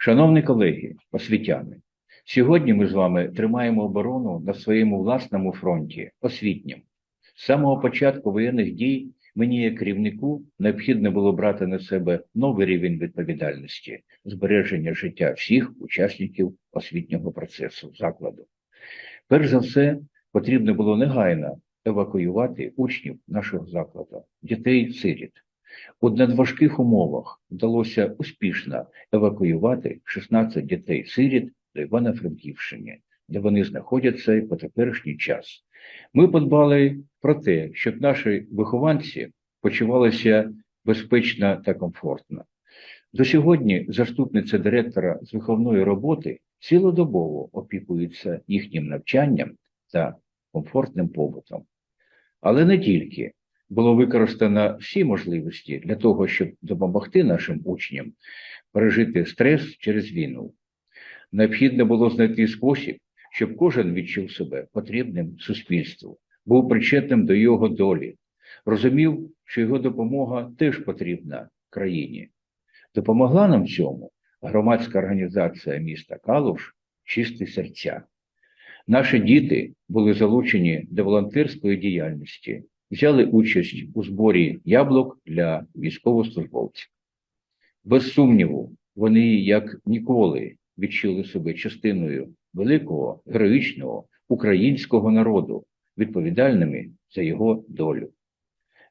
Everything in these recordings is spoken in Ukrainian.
Шановні колеги, освітяни, сьогодні ми з вами тримаємо оборону на своєму власному фронті освітнім. З самого початку воєнних дій мені, як керівнику, необхідно було брати на себе новий рівень відповідальності, збереження життя всіх учасників освітнього процесу закладу. Перш за все, потрібно було негайно евакуювати учнів нашого закладу, дітей-сиріт. У надважких умовах вдалося успішно евакуювати 16 дітей-сиріт до Івано-Франківщини, де вони знаходяться і по теперішній час. Ми подбали про те, щоб наші вихованці почувалися безпечно та комфортно. До сьогодні заступниця директора з виховної роботи цілодобово опікується їхнім навчанням та комфортним побутом. Але не тільки було використано всі можливості для того, щоб допомогти нашим учням пережити стрес через війну. Необхідно було знайти спосіб, щоб кожен відчув себе потрібним суспільству, був причетним до його долі, розумів, що його допомога теж потрібна країні. Допомогла нам цьому громадська організація міста Калуш Чисті серця. Наші діти були залучені до волонтерської діяльності, взяли участь у зборі яблук для військовослужбовців. Без сумніву, вони як ніколи відчули себе частиною великого героїчного українського народу, відповідальними за його долю.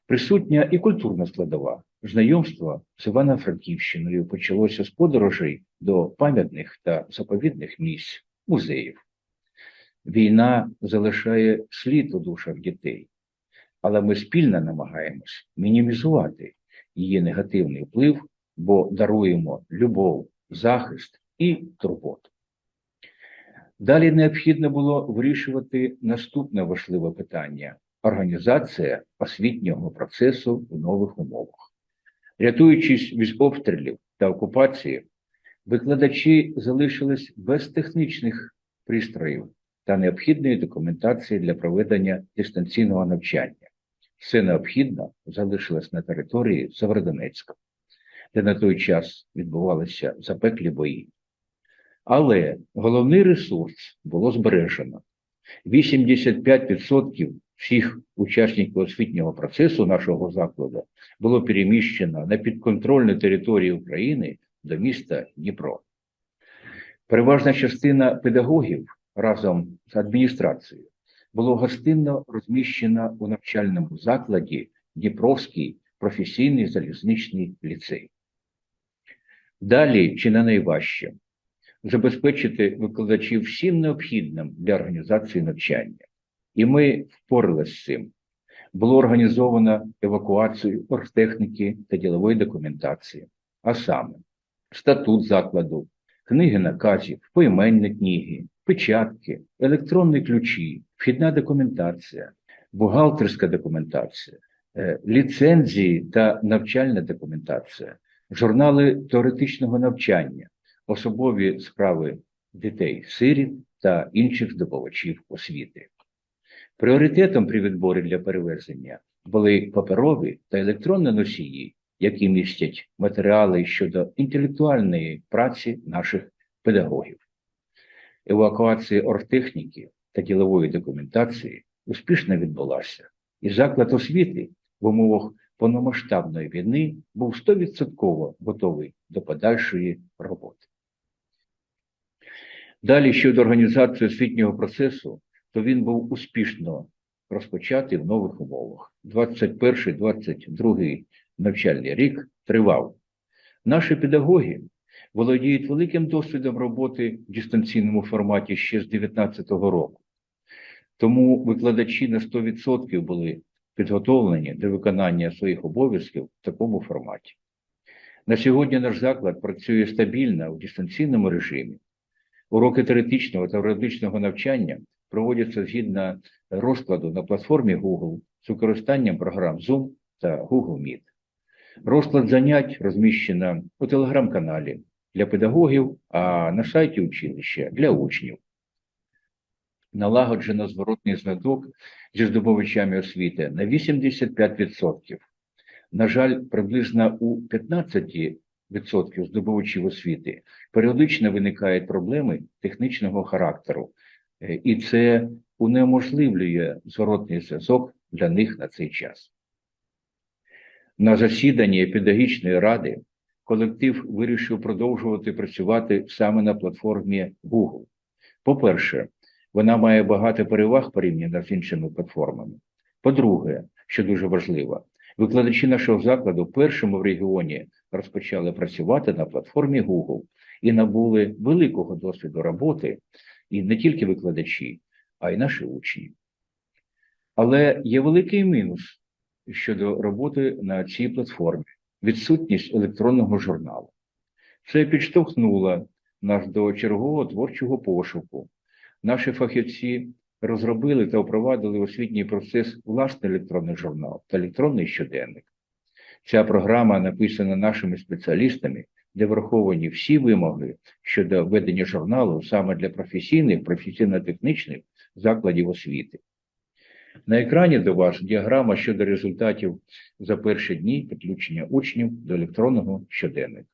Присутня і культурна складова. Знайомство з Івано-Франківщиною почалося з подорожей до пам'ятних та заповідних місць, музеїв. Війна залишає слід у душах дітей, але ми спільно намагаємось мінімізувати її негативний вплив, бо даруємо любов, захист і турботу. Далі необхідно було вирішувати наступне важливе питання організація освітнього процесу в нових умовах. Рятуючись від обстрілів та окупації, викладачі залишились без технічних пристроїв та необхідної документації для проведення дистанційного навчання. Все необхідно залишилось на території Северодонецька, де на той час відбувалися запеклі бої. Але головний ресурс було збережено. 85% всіх учасників освітнього процесу нашого закладу було переміщено на підконтрольну територію України до міста Дніпро. Переважна частина педагогів разом з адміністрацією було гостинно розміщено у навчальному закладі Дніпровський професійний залізничний ліцей. Далі, чи не найважче, забезпечити викладачів всім необхідним для організації навчання. І ми впоралися з цим. Було організовано евакуацію оргтехніки та ділової документації, а саме статут закладу, книги наказів, поіменні книги, печатки, електронні ключі, вхідна документація, бухгалтерська документація, е, ліцензії та навчальна документація, журнали теоретичного навчання, особові справи дітей, сиріт та інших здобувачів освіти. Пріоритетом при відборі для перевезення були паперові та електронні носії, які містять матеріали щодо інтелектуальної праці наших педагогів. Евакуація оргтехніки та ділової документації успішно відбулася, і заклад освіти в умовах повномасштабної війни був 100% готовий до подальшої роботи. Далі щодо організації освітнього процесу, то він був успішно розпочатий в нових умовах. 21-22 навчальний рік тривав. Наші педагоги володіють великим досвідом роботи в дистанційному форматі ще з 2019 року. Тому викладачі на 100% були підготовлені до виконання своїх обов'язків в такому форматі. На сьогодні наш заклад працює стабільно у дистанційному режимі. Уроки теоретичного та юридичного навчання проводяться згідно розкладу на платформі Google з використанням програм Zoom та Google Meet. Розклад занять розміщено у телеграм-каналі для педагогів, а на сайті училища для учнів. Налагоджено зворотний зв'язок зі здобувачами освіти на 85%. На жаль, приблизно у 15 відсотків здобувачів освіти періодично виникають проблеми технічного характеру, Е, і це унеможливлює зворотний зв'язок для них на цей час. На засіданні педагогічної ради колектив вирішив продовжувати працювати саме на платформі Google. По-перше, вона має багато переваг порівняно з іншими платформами. По-друге, що дуже важливо, викладачі нашого закладу першому в регіоні розпочали працювати на платформі Google і набули великого досвіду роботи, і не тільки викладачі, а й наші учні. Але є великий мінус щодо роботи на цій платформі відсутність електронного журналу. Це підштовхнуло нас до чергового творчого пошуку. Наші фахівці розробили та впровадили освітній процес власний електронний журнал та електронний щоденник. Ця програма написана нашими спеціалістами, де враховані всі вимоги щодо ведення журналу саме для професійних, професійно-технічних закладів освіти. На екрані до вас діаграма щодо результатів за перші дні підключення учнів до електронного щоденника.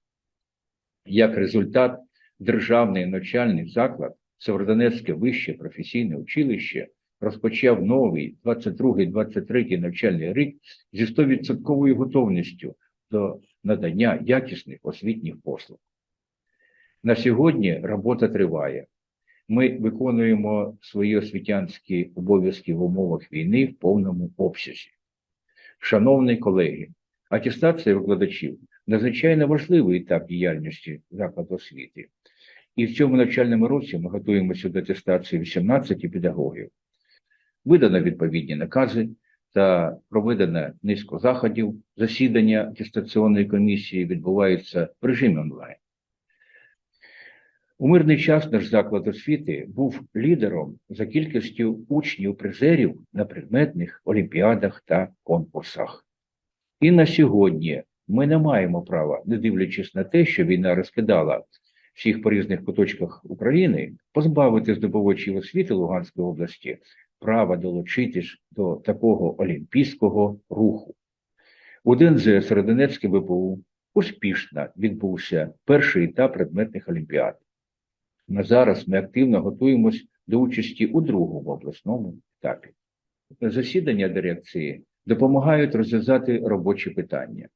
Як результат, державний навчальний заклад Северодонецьке вище професійне училище розпочав новий 22-23 навчальний рік зі 100% готовністю до надання якісних освітніх послуг. На сьогодні робота триває. Ми виконуємо свої освітянські обов'язки в умовах війни в повному обсязі. Шановні колеги, атестація викладачів надзвичайно важливий етап діяльності закладу освіти. І в цьому навчальному році ми готуємося до атестації 18 педагогів. Видано відповідні накази та проведено низку заходів. Засідання атестаційної комісії відбуваються в режимі онлайн. У мирний час наш заклад освіти був лідером за кількістю учнів-призерів на предметних олімпіадах та конкурсах. І на сьогодні ми не маємо права, не дивлячись на те, що війна розкидала всіх по різних куточках України, позбавити здобувачів освіти Луганської області права долучитись до такого олімпійського руху. У ДНЗ Середонецьке ВПУ успішно відбувся перший етап предметних олімпіад. На зараз ми активно готуємось до участі у другому обласному етапі. Засідання дирекції допомагають розв'язати робочі питання,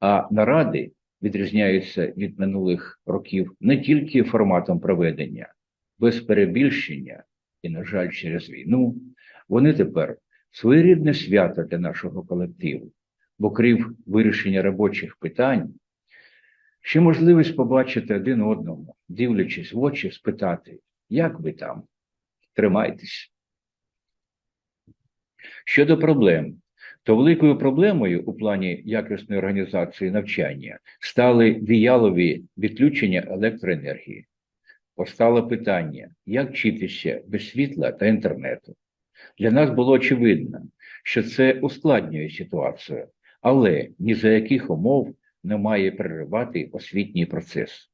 а наради відрізняються від минулих років не тільки форматом проведення, без перебільшення і, на жаль, через війну, вони тепер своєрідне свято для нашого колективу, бо крім вирішення робочих питань, ще можливість побачити один одному, дивлячись в очі, спитати, як ви там? Тримайтесь. Щодо проблем, то великою проблемою у плані якісної організації навчання стали віялові відключення електроенергії. Постало питання, як вчитися без світла та інтернету. Для нас було очевидно, що це ускладнює ситуацію, але ні за яких умов не має переривати освітній процес.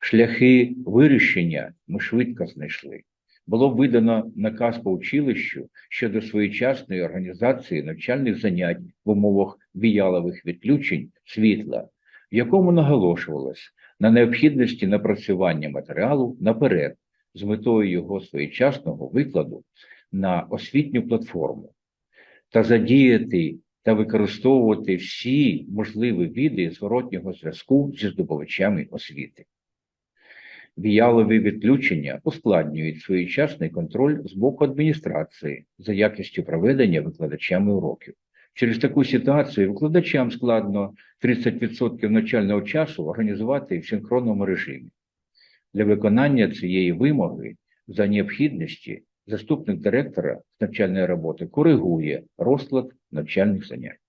Шляхи вирішення ми швидко знайшли. Було видано наказ по училищу щодо своєчасної організації навчальних занять в умовах віялових відключень світла, в якому наголошувалось на необхідності напрацювання матеріалу наперед з метою його своєчасного викладу на освітню платформу та задіяти та використовувати всі можливі види зворотнього зв'язку зі здобувачами освіти. Віялові відключення ускладнюють своєчасний контроль з боку адміністрації за якістю проведення викладачами уроків. Через таку ситуацію викладачам складно 30% навчального часу організувати в синхронному режимі. Для виконання цієї вимоги за необхідності заступник директора з навчальної роботи коригує розклад навчальних занять.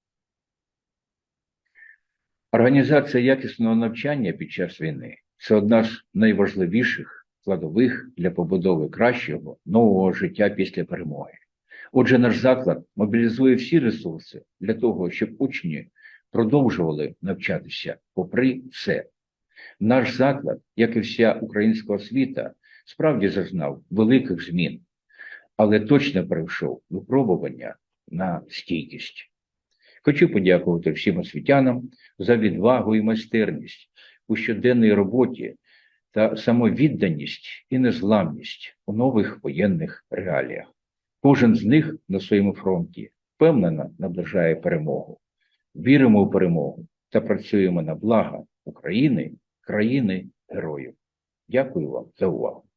Організація якісного навчання під час війни це одна з найважливіших складових для побудови кращого нового життя після перемоги. Отже, наш заклад мобілізує всі ресурси для того, щоб учні продовжували навчатися попри все. Наш заклад, як і вся українська освіта, справді зазнав великих змін, але точно пройшов випробування на стійкість. Хочу подякувати всім освітянам за відвагу і майстерність, у щоденній роботі та самовідданість і незламність у нових воєнних реаліях. Кожен з них на своєму фронті впевнено наближає перемогу. Віримо у перемогу та працюємо на благо України, країни, героїв. Дякую вам за увагу.